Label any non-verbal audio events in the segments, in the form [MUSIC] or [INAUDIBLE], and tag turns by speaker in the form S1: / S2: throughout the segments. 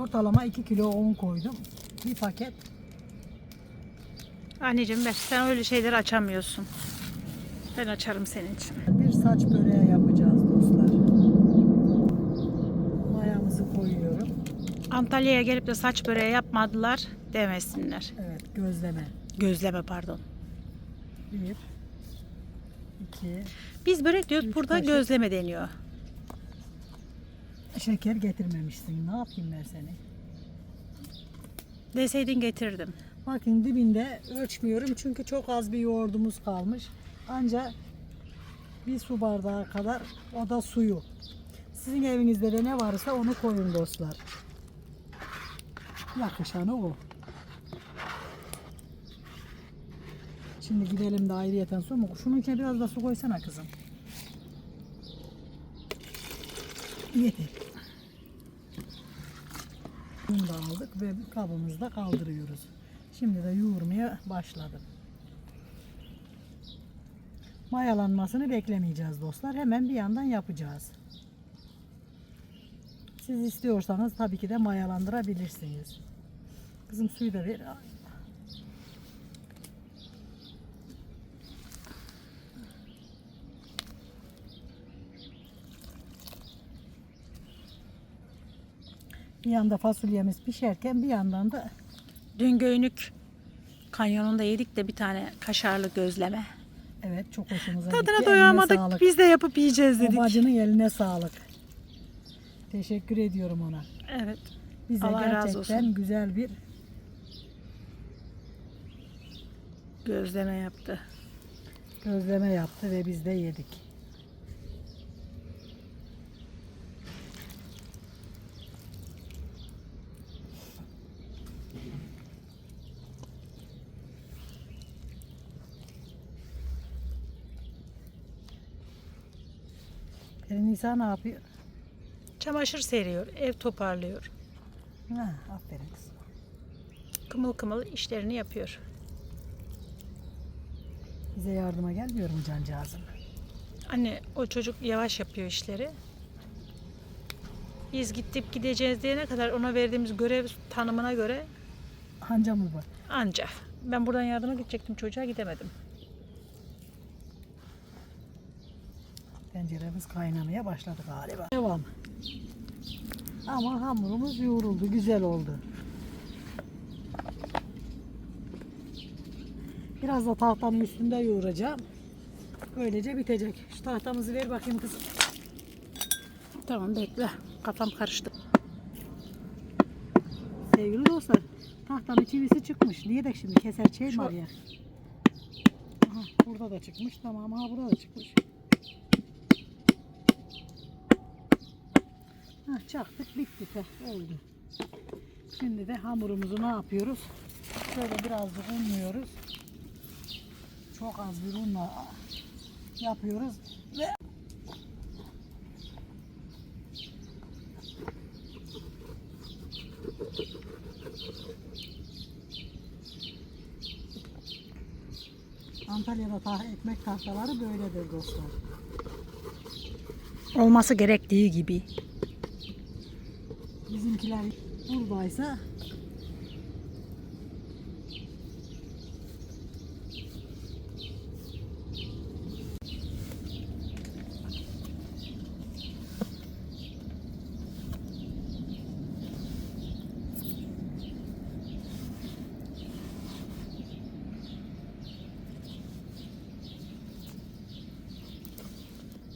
S1: ortalama 2 kilo un koydum. Bir paket.
S2: Anneciğim ben sen öyle şeyleri açamıyorsun. Ben açarım senin için.
S1: Bir saç böreği yapacağız dostlar. Mayamızı koyuyorum.
S2: Antalya'ya gelip de saç böreği yapmadılar demesinler.
S1: Evet gözleme.
S2: Gözleme pardon.
S1: Bir, iki,
S2: Biz börek diyoruz burada
S1: kaşık.
S2: gözleme deniyor.
S1: Şeker getirmemişsin. Ne yapayım ben seni?
S2: Deseydin getirdim.
S1: Bakın dibinde ölçmüyorum çünkü çok az bir yoğurdumuz kalmış. Ancak bir su bardağı kadar o da suyu. Sizin evinizde de ne varsa onu koyun dostlar. Yakışanı o. Şimdi gidelim de ayrıyeten su mu? Şunun içine biraz da su koysana kızım. Yeter. Bunu da aldık ve kabımızda kaldırıyoruz. Şimdi de yoğurmaya başladım. Mayalanmasını beklemeyeceğiz dostlar. Hemen bir yandan yapacağız. Siz istiyorsanız tabii ki de mayalandırabilirsiniz. Kızım suyu da ver. Bir yanda fasulyemiz pişerken bir yandan da
S2: Dün Göynük kanyonunda yedik de bir tane kaşarlı gözleme.
S1: evet çok hoşumuza gitti.
S2: Tadına doyamadık. Biz de yapıp yiyeceğiz
S1: O
S2: dedik.
S1: bacının eline sağlık. Teşekkür ediyorum ona.
S2: Evet.
S1: Bize
S2: Allah razı
S1: gerçekten
S2: olsun.
S1: güzel bir
S2: Gözleme yaptı.
S1: gözleme yaptı ve biz de yedik. Nisa ne yapıyor?
S2: Çamaşır seriyor. Ev toparlıyor.
S1: Ha, aferin kızım.
S2: Kımıl kımıl işlerini yapıyor.
S1: Bize yardıma gelmiyor mu cancağızım?
S2: Anne o çocuk yavaş yapıyor işleri. Biz gidip gideceğiz diyene kadar ona verdiğimiz görev tanımına göre
S1: Hanca mı bu?
S2: anca. Ben buradan yardıma gidecektim çocuğa gidemedim.
S1: Tenceremiz kaynamaya başladı galiba. Devam. Ama hamurumuz yoğruldu, güzel oldu. Biraz da tahtanın üstünde yoğuracağım. Böylece bitecek. Şu tahtamızı ver bakayım kızım.
S2: Tamam bekle. Kafam karıştı.
S1: Sevgili dostlar, tahtanın çivisi çıkmış. Niye de şimdi keser şey var ya. Aha, burada da çıkmış. Tamam, aha burada da çıkmış. Çaktık, bitti. Heh, oldu. Şimdi de hamurumuzu ne yapıyoruz? Şöyle birazcık unluyoruz. Çok az bir unla yapıyoruz ve Antalya'da ta ekmek tahtaları böyledir dostlar.
S2: Olması gerektiği gibi.
S1: Bizimkiler buradaysa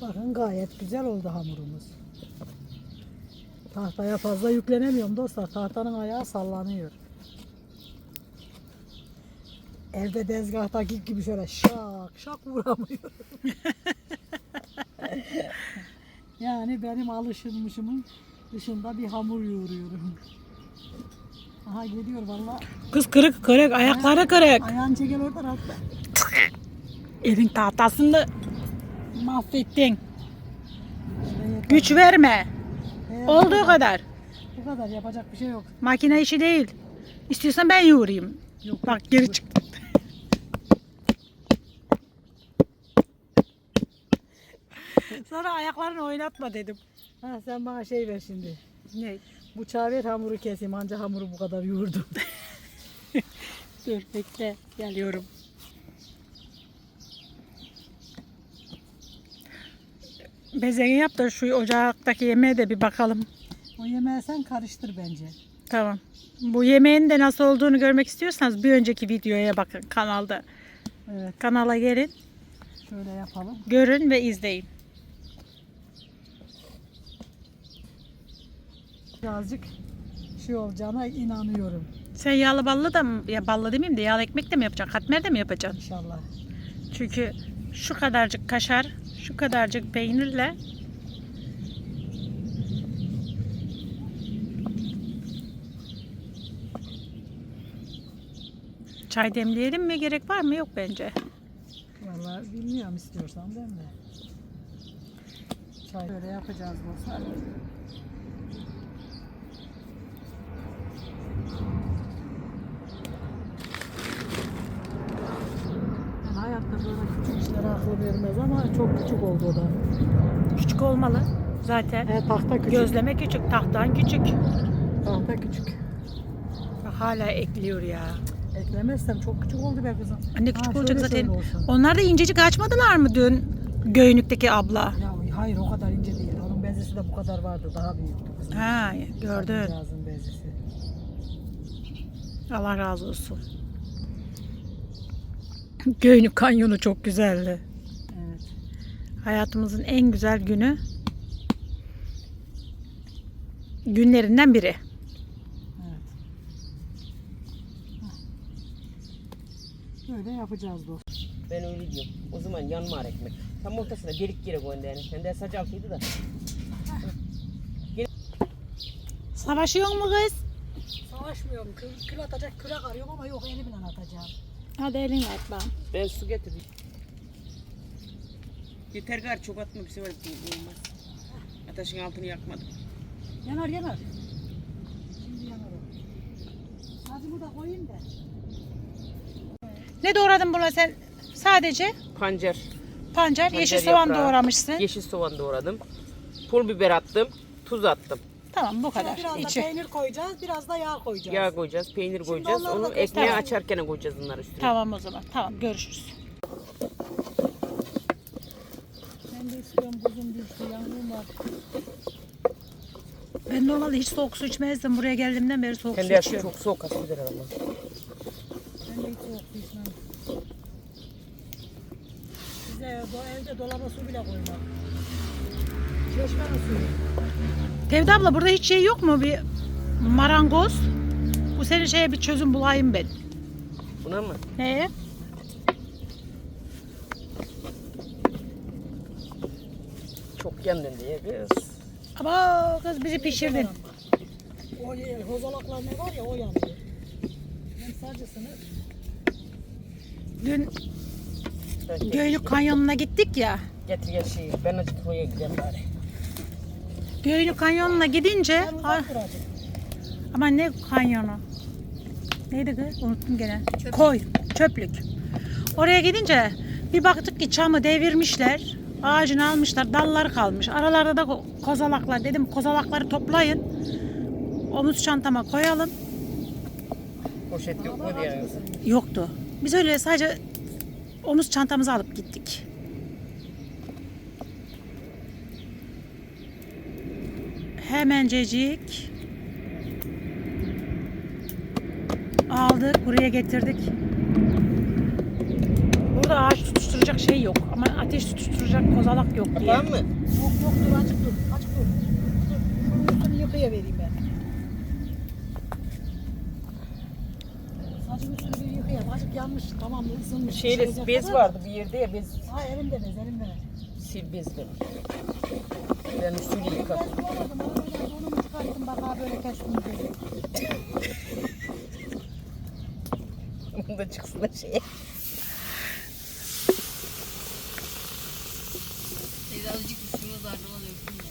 S1: Bakın gayet güzel oldu hamurumuz. Tahtaya fazla yüklenemiyorum dostlar. Tahtanın ayağı sallanıyor. Evde dezgahtaki gibi şöyle şak şak vuramıyorum. [LAUGHS] yani benim alışılmışımın dışında bir hamur yoğuruyorum. Aha geliyor valla.
S2: Kız kırık kırık ayakları kırık.
S1: Ayağını çekel oradan at.
S2: Evin tahtasını mahvettin. Güç verme.
S1: Ee,
S2: Olduğu kadar.
S1: Bu kadar yapacak bir şey yok.
S2: Makine işi değil. İstiyorsan ben yoğurayım.
S1: Yok.
S2: Bak geri çıktı. [LAUGHS] Sonra ayaklarını oynatma dedim.
S1: Ha, sen bana şey ver şimdi.
S2: Ne?
S1: Bıçağı ver hamuru keseyim. Anca hamuru bu kadar yoğurdum. [LAUGHS]
S2: Dur bekle geliyorum. Bezeni yap da şu ocaktaki yemeğe de bir bakalım.
S1: o yemeği sen karıştır bence.
S2: Tamam. Bu yemeğin de nasıl olduğunu görmek istiyorsanız bir önceki videoya bakın kanalda.
S1: Evet
S2: Kanala gelin,
S1: şöyle yapalım.
S2: görün ve izleyin.
S1: Birazcık şey olacağına inanıyorum
S2: Sen yağlı ballı da mı, ya ballı demeyeyim de yağlı ekmek de mi yapacaksın? Katmer de mi yapacaksın?
S1: inşallah.
S2: Çünkü şu kadarcık kaşar, şu kadarcık peynirle Çay demleyelim mi? Gerek var mı? Yok bence.
S1: Vallahi bilmiyorum istiyorsan ben de. Çay böyle yapacağız dostlar. Ben hayatta böyle küçük işlere aklı vermez ama çok küçük oldu o da.
S2: Küçük olmalı zaten.
S1: He, tahta küçük.
S2: Gözleme küçük, tahtan küçük.
S1: Tahta küçük.
S2: Bak hala ekliyor ya.
S1: Eklemezsem çok küçük oldu be kızım. Ha,
S2: küçük olacak
S1: şöyle
S2: zaten. Onlar da incecik açmadılar mı dün Göynük'teki abla?
S1: Ya hayır o kadar ince değil. Onun bezesi de bu kadar vardı. Daha büyüktü kızım.
S2: Ha gördün. Allah razı olsun. Göynük kanyonu çok güzeldi. Hayatımızın en güzel günü. Günlerinden biri.
S1: Evet. Böyle yapacağız dostum.
S3: Ben öyle diyorum. O zaman yanmar ekmek. Tam ortasına delik yere koyun yani. Kendi de saç altıydı da.
S2: Savaşıyor mu kız?
S1: Savaşmıyorum. Kül, kül atacak kürek arıyorum ama yok elimle atacağım.
S2: Hadi elini at bana.
S3: Ben su getirdim. Yeter gar çok atma bir sefer bu olmaz. Ateşin altını yakmadım.
S1: Yanar yanar. Şimdi yanar o. Sazımı da koyayım da.
S2: Ne doğradın buna sen? Sadece
S3: Pancar.
S2: pancar,
S3: Pancar
S2: yeşil soğan
S3: yaprağı,
S2: doğramışsın.
S3: Yeşil soğan doğradım. Pul biber attım. Tuz attım.
S2: Tamam bu kadar.
S1: Biraz da
S2: İçi.
S1: peynir koyacağız, biraz da yağ koyacağız.
S3: Yağ koyacağız, peynir koyacağız.
S1: onları da
S3: Onu ekmeğe
S1: göstereyim.
S3: açarken koyacağız bunları üstüne.
S2: Tamam o zaman. Tamam görüşürüz.
S1: Kuzum bir su yangın var.
S2: Ben normalde hiç soğuk su içmezdim. Buraya geldiğimden beri soğuk
S3: Kendi
S2: su
S3: yaşım
S2: içiyorum.
S3: çok soğuk asabilir ama.
S1: Ben de hiç soğuk su içmem. Bize do evde dolaba su bile koymam. Çeşmenin suyu.
S2: Tevde abla burada hiç şey yok mu? Bir marangoz. Bu senin şeye bir çözüm bulayım ben.
S3: Buna mı?
S2: Neye?
S3: Yandın diye kız.
S2: Ama kız bizi pişirdin.
S1: O ye- hozalaklar ne var ya o yanıyor. Ben sadecesini
S2: Dün. Göynük Kanyonu'na gittik ya.
S3: Getir gel şeyi. Ben acık koya gideyim bari.
S2: Göynük Kanyonu'na gidince... Ay,
S1: duracağım.
S2: ama ne kanyonu? Neydi kız? Unuttum gene. Koy. Çöplük. Oraya gidince bir baktık ki çamı devirmişler. Ağacını almışlar. Dalları kalmış. Aralarda da ko- kozalaklar. Dedim kozalakları toplayın. Omuz çantama koyalım.
S3: Poşet yok mu diye.
S2: Yoktu. Biz öyle sadece omuz çantamızı alıp gittik. Hemencecik aldık, buraya getirdik. Burada ağaç tutuşturacak şey yok ama ateş tutuşturacak kozalak yok diye.
S3: Tamam mı?
S1: Yok yok dur açık dur. Açık dur. Dur. Şunun üstünü yıkayıvereyim ben. Saçın üstünü bir yıkayayım. Azıcık yanmış. Tamam ısınmış.
S3: Şeyle
S1: Pişirecek
S3: bez
S1: kadar.
S3: vardı bir yerde ya bez
S1: Ha elimde bez elimde bez.
S3: sil bezle. Ben üstünü
S1: Ben
S3: yıkadım.
S1: bez koymadım. Arabadan donumu çıkarttım. Bak ha böyle kestim bezi.
S3: Bunun da çıksın da şey.
S4: Teyze azıcık üstüne zardıma döktüm ya.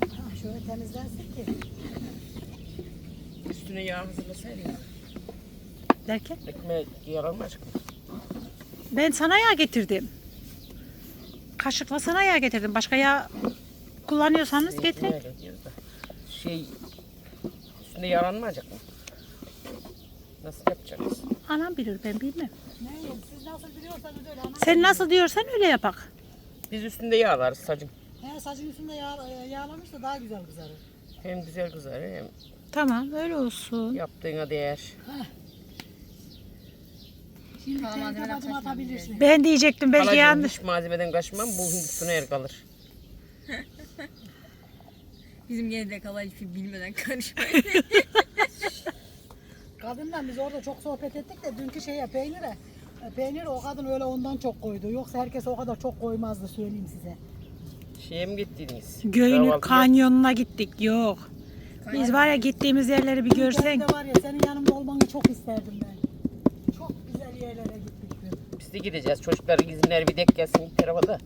S1: Ha, şöyle temizlensin ki.
S3: Üstüne yağ hazırlasaydı ya.
S2: Derken
S3: Ekmeğe yağ almaz.
S2: ben sana yağ getirdim. kaşıklasana yağ getirdim. Başka yağ kullanıyorsanız getirin.
S3: Diyoruz da. Şey üstünde yaranmayacak mı? Nasıl yapacağız?
S2: Anam bilir ben bilmem.
S1: Ne siz nasıl biliyorsanız öyle ama.
S2: Sen nasıl diyorsan öyle yapak.
S3: Biz üstünde yağlarız sacım.
S1: He, saçın üstünde yağ, e, yağlamışsa daha güzel kızarır.
S3: Hem güzel kızarır hem
S2: Tamam öyle olsun.
S3: yaptığına değer.
S1: Şimdi
S4: Kaçmadı
S1: atabilirsin.
S2: Ben diyecektim belki
S3: Halacığım
S2: yanlış.
S3: hiç malzemeden kaçmam bu Hindistan'a yer kalır. [LAUGHS]
S4: Bizim gene de kalan hiçbir şey bilmeden karışmayın. [LAUGHS]
S1: Kadınla biz orada çok sohbet ettik de dünkü şeye peynire. e, Peynir o kadın öyle ondan çok koydu. Yoksa herkes o kadar çok koymazdı söyleyeyim size.
S3: Şeye mi gittiniz?
S2: Göynük
S3: Kahvaltıya-
S2: kanyonuna gittik. Yok. Biz var ya gittiğimiz yerleri bir görsen.
S1: Ben de var ya senin yanımda olmanı çok isterdim ben. Yerlere gittik.
S3: Biz de gideceğiz. Çocukların izinleri bir dek gelsin bir tarafa da.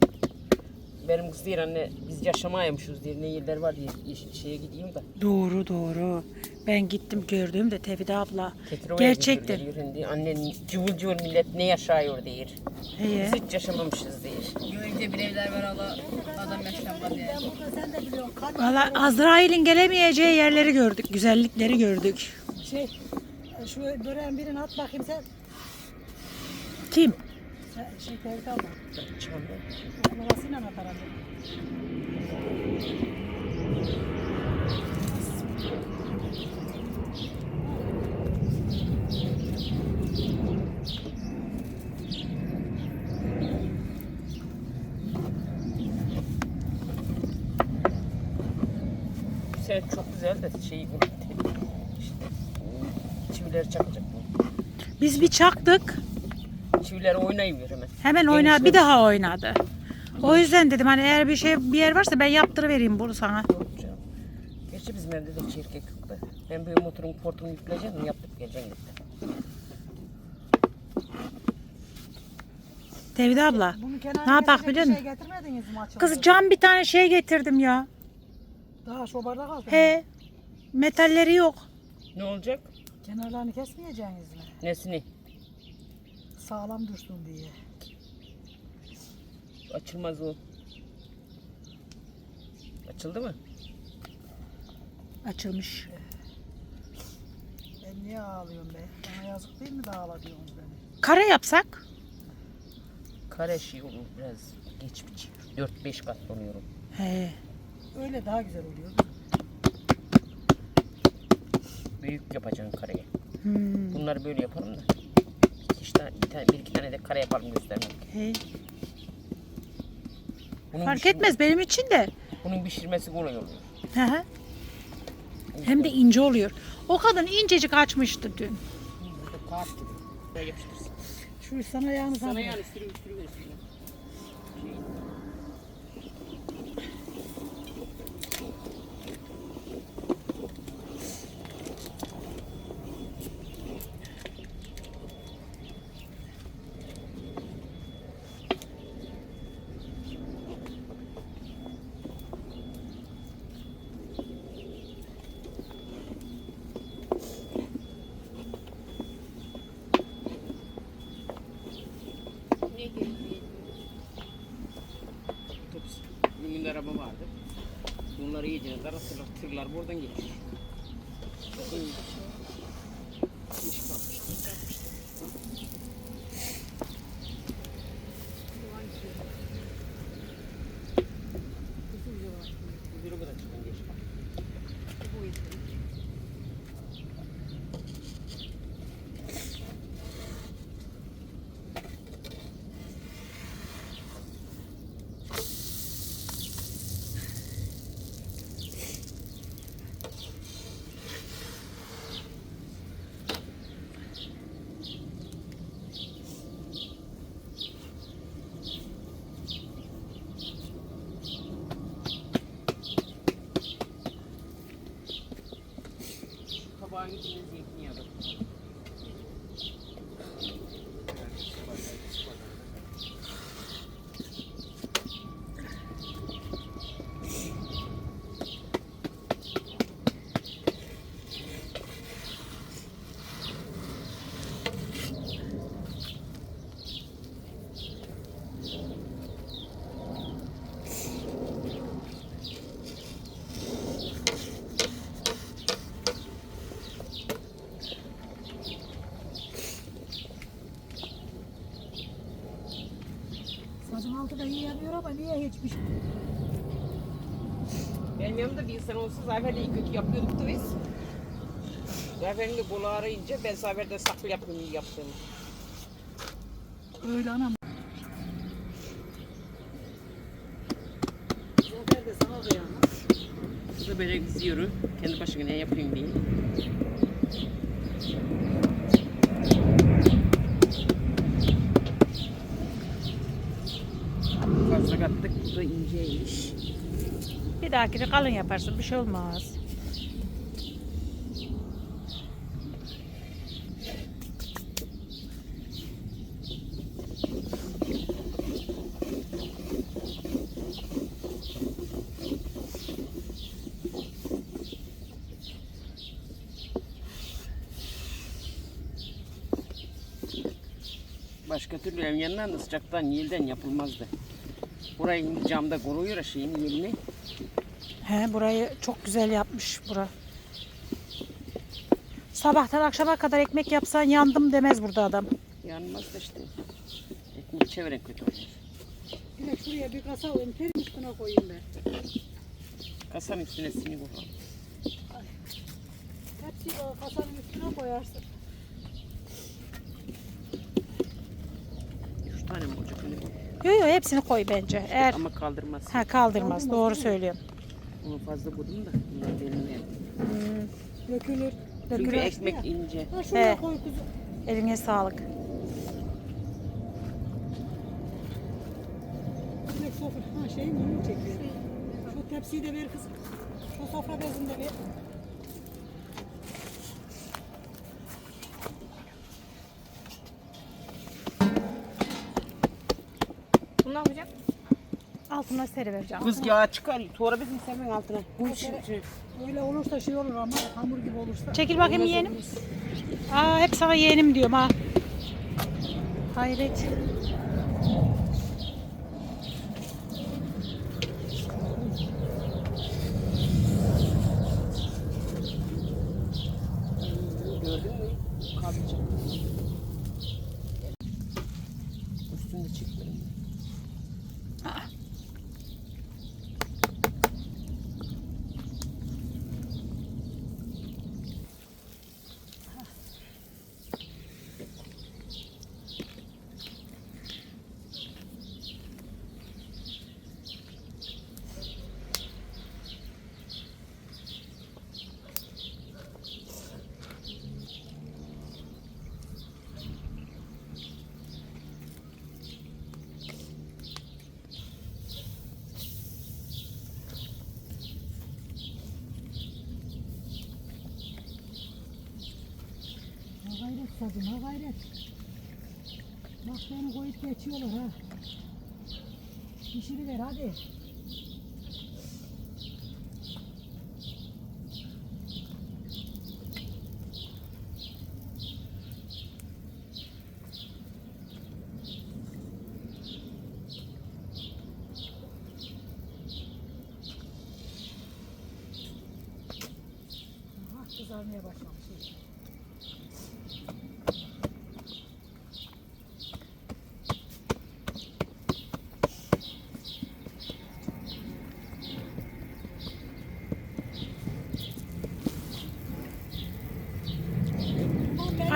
S3: Benim kız diyor anne biz yaşamaymışız diye ne yerler var diye iş- şeye gideyim de.
S2: Doğru doğru. Ben gittim gördüm de Tevhide abla.
S3: Tekirova'ya
S2: Gerçekten.
S3: gidiyorlar, yürüyün diye. Annen cıvıl cıvıl millet ne yaşıyor diye.
S2: Heye.
S3: Biz hiç yaşamamışız diye.
S4: Gölce bir evler var Allah adam yaşlanmaz yani.
S1: Sen de biliyorsun.
S2: Valla Azrail'in gelemeyeceği yerleri gördük. Güzellikleri gördük.
S1: şey şu böreğin birini at bakayım sen.
S2: Kim?
S1: Şey abla. Babasıyla atar abi.
S3: Çok güzel de şey bu işte çiviler çakacak bu.
S2: Biz bir çaktık.
S3: Çiviler oynayıver hemen.
S2: Hemen oynadı. Bir daha oynadı. O yüzden dedim hani eğer bir şey bir yer varsa ben yaptırıvereyim bunu sana.
S3: Yok canım. Gerçi bizim evde de hiç erkek yok da. Ben böyle motorun portunu yükleyeceğim yaptık geleceğim gitti.
S2: Tevhide abla. Ne yapak
S1: getirecek
S2: biliyor
S1: bir
S2: musun?
S1: Şey getirmediniz mi açıldı?
S2: Kız cam bir tane şey getirdim ya.
S1: Daha şu bardak kaldı.
S2: He. Metalleri yok.
S3: Ne olacak?
S1: Kenarlarını kesmeyeceğiniz mi?
S3: Nesini?
S1: Sağlam dursun diye.
S3: Açılmaz o. Açıldı mı?
S2: Açılmış.
S1: Ben niye ağlıyorum be? Bana yazık değil mi de ağla diyorsunuz beni?
S2: Kare yapsak?
S3: Kare şey olur biraz geç biçiyor. 4-5 kat donuyorum.
S2: He.
S1: Öyle daha güzel oluyor.
S3: Büyük yapacaksın kareye.
S2: Hmm.
S3: Bunları böyle yapalım da. Tane, bir, tane, bir iki tane de kare yapalım göstermek.
S2: He.
S3: Bunun
S2: Fark
S3: pişirme-
S2: etmez benim için de.
S3: Bunun pişirmesi kolay oluyor.
S2: Hı hı. Hem de ince oluyor. O kadın incecik açmıştı dün.
S3: Kağıt gibi. Böyle yapıştırsın.
S1: Şu sana yalnız
S3: Sana yani sürü sürü. Otobüs. Tırlar, tırlar buradan geçiyor. Bir insan olsa Zafer'le iyi kötü yapıyorduk da biz. Zafer'in de kolu ağrıyınca ben Zafer'de saklı yapıyorum iyi yaptığımı.
S1: Öyle anam. Zafer de sana kıyamaz.
S3: Bu da böyle izliyor. Kendi başına ne yapayım diye. Fazla kattık. Bu da inceymiş.
S2: Bir dahakine kalın yaparsın bir şey olmaz.
S3: Başka türlü da sıcaktan yelden yapılmazdı. Burayı camda koruyor ya şeyin yelini.
S2: He burayı çok güzel yapmış bura. Sabahtan akşama kadar ekmek yapsan yandım demez burada adam.
S3: Yanmaz da işte. Ekmek çeviren kötü olur.
S1: Bir de şuraya bir kasa alayım. Terin üstüne koyayım ben.
S3: Kasanın üstüne sinik olur.
S1: Hepsi kasanın üstüne koyarsın.
S3: Üç tane mi olacak? öyle?
S2: Yok yok hepsini koy bence. Eğer
S3: Ama kaldırmaz.
S2: ha kaldırmaz. Doğru söylüyorsun.
S3: Onu fazla koydum da. Bunlar benim yerim.
S1: Dökülür.
S3: Çünkü
S2: Dökülür.
S3: ekmek ince.
S1: Ha şuraya
S2: He.
S1: koy kuzum.
S2: Eline sağlık.
S1: Direkt sofra. Ha şey mi çekiyor. Şu tepsiyi de ver kızım. Şu sofra bezini de ver.
S2: Altına seri vereceğim.
S3: Kız yağı çıkar. Sonra bizim senin altına. Bu şey.
S1: Öyle olursa şey olur ama hamur gibi olursa.
S2: Çekil bakayım yeğenim. Aa hep sana yeğenim diyorum ha. Hayret.
S1: Ha gayret. Bak beni koyup geçiyorlar ha. Pişiriver hadi.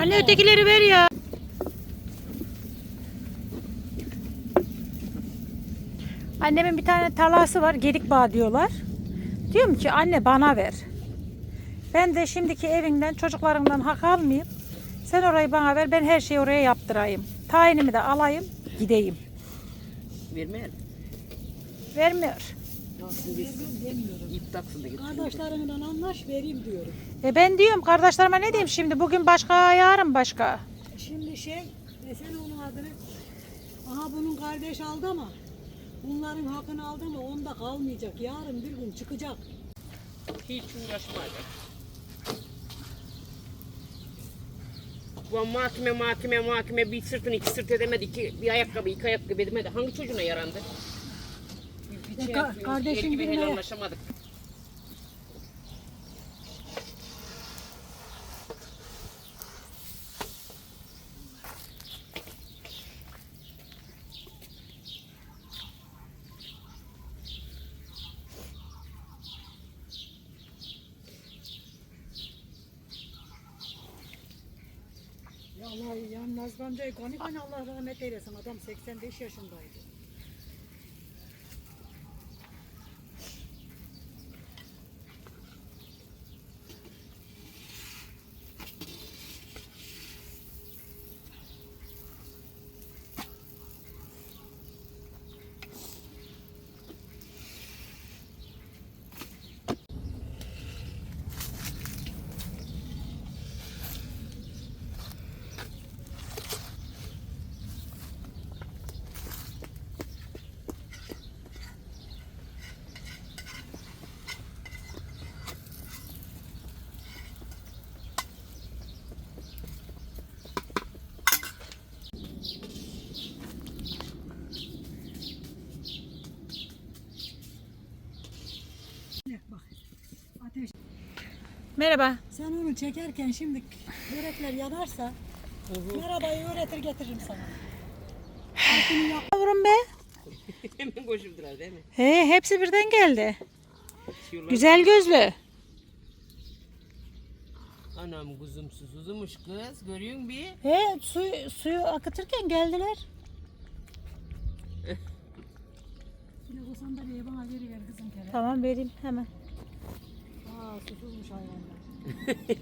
S2: Anne ötekileri ver ya. Annemin bir tane tarlası var. Gedik bağ diyorlar. Diyorum ki anne bana ver. Ben de şimdiki evinden çocuklarımdan hak almayayım. Sen orayı bana ver. Ben her şeyi oraya yaptırayım. Tayinimi de alayım. Gideyim.
S3: Vermeyelim.
S2: Vermiyor.
S3: Biz
S1: Demiyorum.
S3: ip taksın da getiriyor.
S1: Kardeşlerimden anlaş vereyim diyorum.
S2: E ben diyorum kardeşlerime ne diyeyim şimdi? Bugün başka, yarın başka.
S1: Şimdi şey, desene onun adını. Aha bunun kardeş aldı ama bunların hakkını aldı mı onda kalmayacak. Yarın bir gün çıkacak.
S3: Hiç uğraşmayacak. Bu mahkeme mahkeme mahkeme bir sırtını iki sırt edemedi ki bir ayakkabı iki ayakkabı edemedi. Hangi çocuğuna yarandı? şey
S1: ka
S3: yapıyoruz. Kardeşim gibi
S1: birine...
S3: anlaşamadık.
S1: Allah yalnız ben de gani Allah rahmet eylesin adam 85 yaşındaydı. Bak ateş.
S2: Merhaba.
S1: Sen onu çekerken şimdi börekler yanarsa merhabayı öğretir getiririm sana.
S2: Yavrum be.
S3: Hemen koşuldular değil mi?
S2: He, hepsi birden geldi. Güzel gözlü.
S3: Anam kuzum susuzmuş kız. Görüyor musun bir?
S2: He, suyu, suyu akıtırken geldiler.
S1: Şimdi o sandalyeyi bana veriver kızım kere.
S2: Tamam vereyim hemen.
S1: Aa susuzmuş hayvanlar. [LAUGHS]